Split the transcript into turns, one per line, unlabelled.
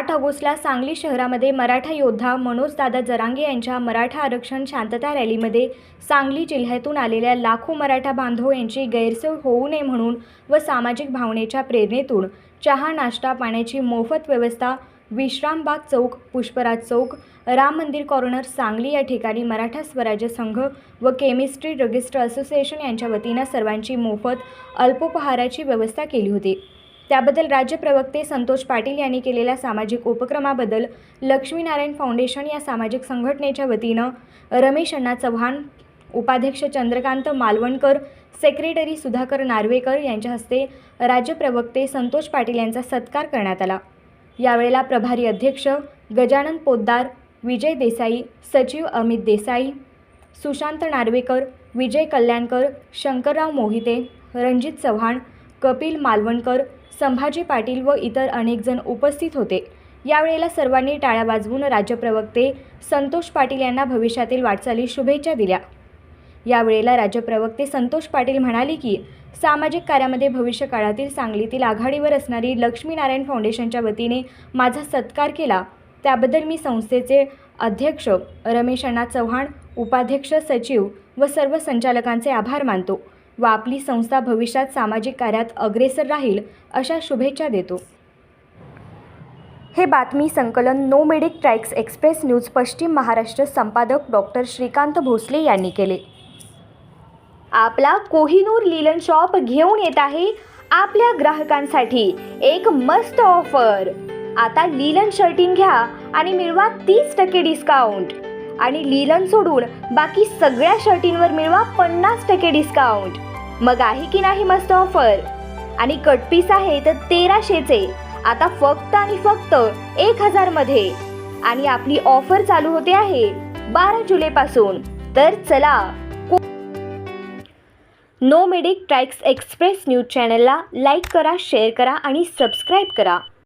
आठ ऑगस्टला सांगली शहरामध्ये मराठा योद्धा मनोजदादा जरांगे यांच्या मराठा आरक्षण शांतता रॅलीमध्ये सांगली जिल्ह्यातून आलेल्या लाखो मराठा बांधव यांची गैरसोय होऊ नये म्हणून व सामाजिक भावनेच्या प्रेरणेतून चहा नाश्ता पाण्याची मोफत व्यवस्था विश्रामबाग चौक पुष्पराज चौक राम मंदिर कॉर्नर सांगली या ठिकाणी मराठा स्वराज्य संघ व केमिस्ट्री रजिस्टर असोसिएशन यांच्या वतीनं सर्वांची मोफत अल्पोपहाराची व्यवस्था केली होती. त्याबद्दल राज्य प्रवक्ते संतोष पाटील यांनी केलेल्या सामाजिक उपक्रमाबद्दल लक्ष्मीनारायण फाउंडेशन या सामाजिक संघटनेच्या वतीनं रमेश अण्णा चव्हाण उपाध्यक्ष चंद्रकांत मालवणकर सेक्रेटरी सुधाकर नार्वेकर यांच्या हस्ते राज्य प्रवक्ते संतोष पाटील यांचा सत्कार करण्यात आला. यावेळेला प्रभारी अध्यक्ष गजानन पोद्दार विजय देसाई सचिव अमित देसाई सुशांत नार्वेकर विजय कल्याणकर शंकरराव मोहिते रणजित चव्हाण कपिल मालवणकर संभाजी पाटील व इतर अनेक जण उपस्थित होते. यावेळेला सर्वांनी टाळ्या वाजवून राज्य प्रवक्ते संतोष पाटील यांना भविष्यातील वाटचाली शुभेच्छा दिल्या. यावेळेला राज्य प्रवक्ते संतोष पाटील म्हणाले की सामाजिक कार्यामध्ये भविष्य काळातील सांगलीतील आघाडीवर असणारी लक्ष्मीनारायण फाउंडेशनच्या वतीने माझा सत्कार केला. त्याबद्दल मी संस्थेचे अध्यक्ष रमेश अण्णा चव्हाण उपाध्यक्ष सचिव व सर्व संचालकांचे आभार मानतो. व आपली संस्था भविष्यात सामाजिक कार्यात अग्रेसर राहील अशा शुभेच्छा देतो. हे बातमी संकलन no medic tracks express news पश्चिम महाराष्ट्र संपादक डॉक्टर श्रीकांत भोसले यांनी केले. आपला कोहिनूर लिलन शॉप घेऊन येत आहे आपल्या ग्राहकांसाठी एक मस्त ऑफर. आता लिलन शर्टिंग घ्या आणि मिळवा तीस टक्के डिस्काउंट. आणि लिलन सोडून बाकी सगळ्या शर्टींवर मिळवा पन्नास टक्के डिस्काउंट मग आहे की नाही मस्त ऑफर आणि कटपीस आहे तर तेराशेचे. आता फक्त आणि फक्त एक हजारमध्ये आणि आपली ऑफर चालू होते आहे बारा जुलै पासून तर चला no medic tracks express news चॅनलला लाईक करा शेअर करा आणि सबस्क्राईब करा.